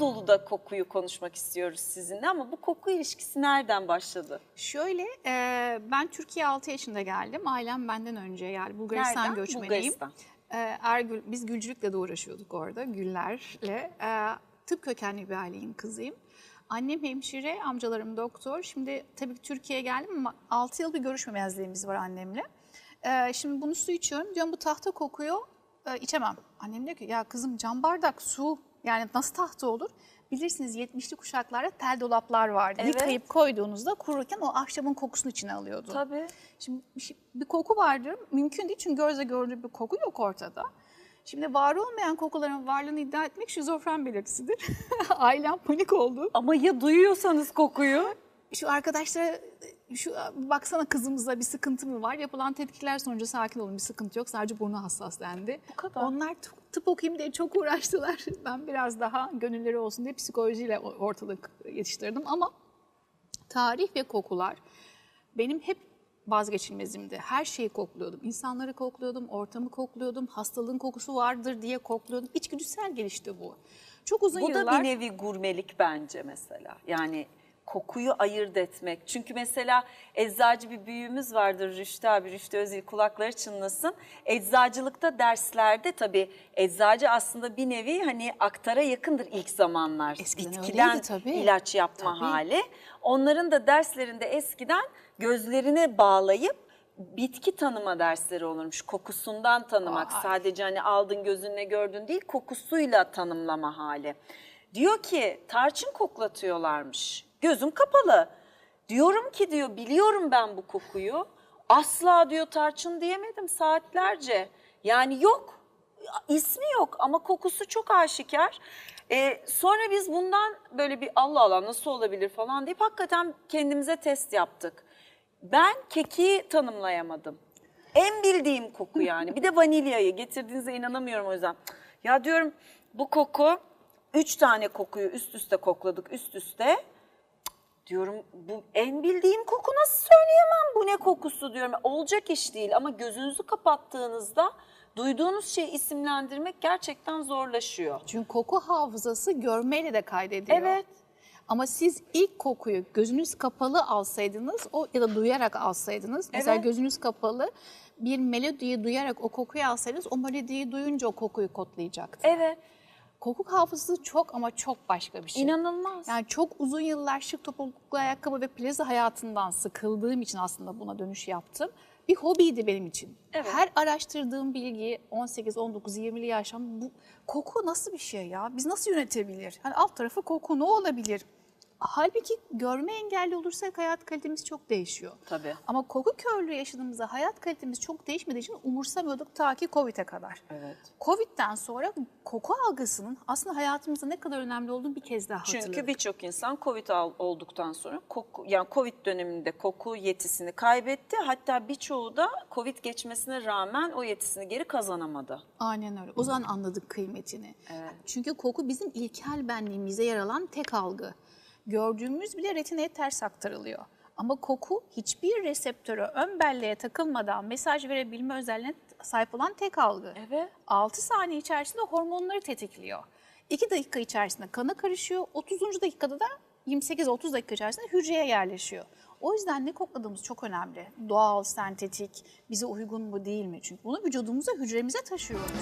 dolu da kokuyu konuşmak istiyoruz sizinle ama bu koku ilişkisi nereden başladı? Şöyle, e, ben Türkiye 6 yaşında geldim. Ailem benden önce yani Bulgaristan Nereden? göçmeniyim. Bulgaristan. E, Ergül, biz gülcülükle de uğraşıyorduk orada, güllerle. E, tıp kökenli bir ailenin kızıyım. Annem hemşire, amcalarım doktor. Şimdi tabii ki Türkiye'ye geldim ama 6 yıl bir görüşmemezliğimiz var annemle. E, şimdi bunu su içiyorum. Diyorum bu tahta kokuyor, e, içemem. Annem diyor ki ya kızım cam bardak su yani nasıl tahta olur? Bilirsiniz 70'li kuşaklarda tel dolaplar vardı. Evet. Yıkayıp koyduğunuzda kururken o ahşabın kokusunu içine alıyordu. Tabii. Şimdi bir, şey- koku vardır. Mümkün değil çünkü gözle gördüğü bir koku yok ortada. Şimdi var olmayan kokuların varlığını iddia etmek şizofren belirtisidir. Ailem panik oldu. Ama ya duyuyorsanız kokuyu? Şu arkadaşlara şu baksana kızımızda bir sıkıntı mı var? Yapılan tetkikler sonucu sakin olun bir sıkıntı yok. Sadece burnu hassas dendi. Bu kadar. Onlar tıp, tıp okuyayım diye çok uğraştılar. Ben biraz daha gönülleri olsun diye psikolojiyle ortalık yetiştirdim ama tarih ve kokular benim hep vazgeçilmezimdi. Her şeyi kokluyordum. İnsanları kokluyordum, ortamı kokluyordum, hastalığın kokusu vardır diye kokluyordum. İçgüdüsel gelişti bu. Çok uzun Bu yıllar... da bir nevi gurmelik bence mesela. Yani kokuyu ayırt etmek. Çünkü mesela eczacı bir büyüğümüz vardır Rüştü abi, Rüştü Özil kulakları çınlasın. Eczacılıkta derslerde tabii eczacı aslında bir nevi hani aktara yakındır ilk zamanlar. Eskiden Bitkiden öyleydi tabii. ilaç yapma Tabii. hali. Onların da derslerinde eskiden gözlerine bağlayıp bitki tanıma dersleri olurmuş. Kokusundan tanımak. Vay. Sadece hani aldın gözünle gördün değil, kokusuyla tanımlama hali. Diyor ki tarçın koklatıyorlarmış. Gözüm kapalı. Diyorum ki diyor biliyorum ben bu kokuyu. Asla diyor tarçın diyemedim saatlerce. Yani yok. ismi yok ama kokusu çok aşikar. Ee, sonra biz bundan böyle bir Allah Allah nasıl olabilir falan deyip hakikaten kendimize test yaptık. Ben keki tanımlayamadım. En bildiğim koku yani. Bir de vanilyayı getirdiğinize inanamıyorum o yüzden. Ya diyorum bu koku, üç tane kokuyu üst üste kokladık üst üste. Diyorum bu en bildiğim koku nasıl söyleyemem bu ne kokusu diyorum. Olacak iş değil ama gözünüzü kapattığınızda duyduğunuz şeyi isimlendirmek gerçekten zorlaşıyor. Çünkü koku hafızası görmeyle de kaydediyor. Evet. Ama siz ilk kokuyu gözünüz kapalı alsaydınız o ya da duyarak alsaydınız. Mesela Evet. gözünüz kapalı bir melodiyi duyarak o kokuyu alsaydınız o melodiyi duyunca o kokuyu kodlayacaktı. Evet. Koku hafızası çok ama çok başka bir şey. İnanılmaz. Yani çok uzun yıllar şık topuklu ayakkabı ve plaza hayatından sıkıldığım için aslında buna dönüş yaptım. Bir hobiydi benim için. Evet. Her araştırdığım bilgi 18, 19, 20'li yaşam bu koku nasıl bir şey ya? Biz nasıl yönetebilir? Hani alt tarafı koku ne olabilir? Halbuki görme engelli olursak hayat kalitemiz çok değişiyor. Tabii. Ama koku körlüğü yaşadığımızda hayat kalitemiz çok değişmediği için umursamıyorduk ta ki Covid'e kadar. Evet. Covid'den sonra koku algısının aslında hayatımızda ne kadar önemli olduğunu bir kez daha hatırladık. Çünkü birçok insan Covid olduktan sonra koku yani Covid döneminde koku yetisini kaybetti. Hatta birçoğu da Covid geçmesine rağmen o yetisini geri kazanamadı. Aynen öyle. O zaman anladık kıymetini. Evet. Çünkü koku bizim ilkel benliğimize yer alan tek algı. Gördüğümüz bile retineye ters aktarılıyor. Ama koku hiçbir reseptöre, ön belleğe takılmadan mesaj verebilme özelliğine sahip olan tek algı. Evet. 6 saniye içerisinde hormonları tetikliyor. 2 dakika içerisinde kana karışıyor. 30. dakikada da 28-30 dakika içerisinde hücreye yerleşiyor. O yüzden ne kokladığımız çok önemli. Doğal, sentetik, bize uygun mu değil mi? Çünkü bunu vücudumuza, hücremize taşıyoruz.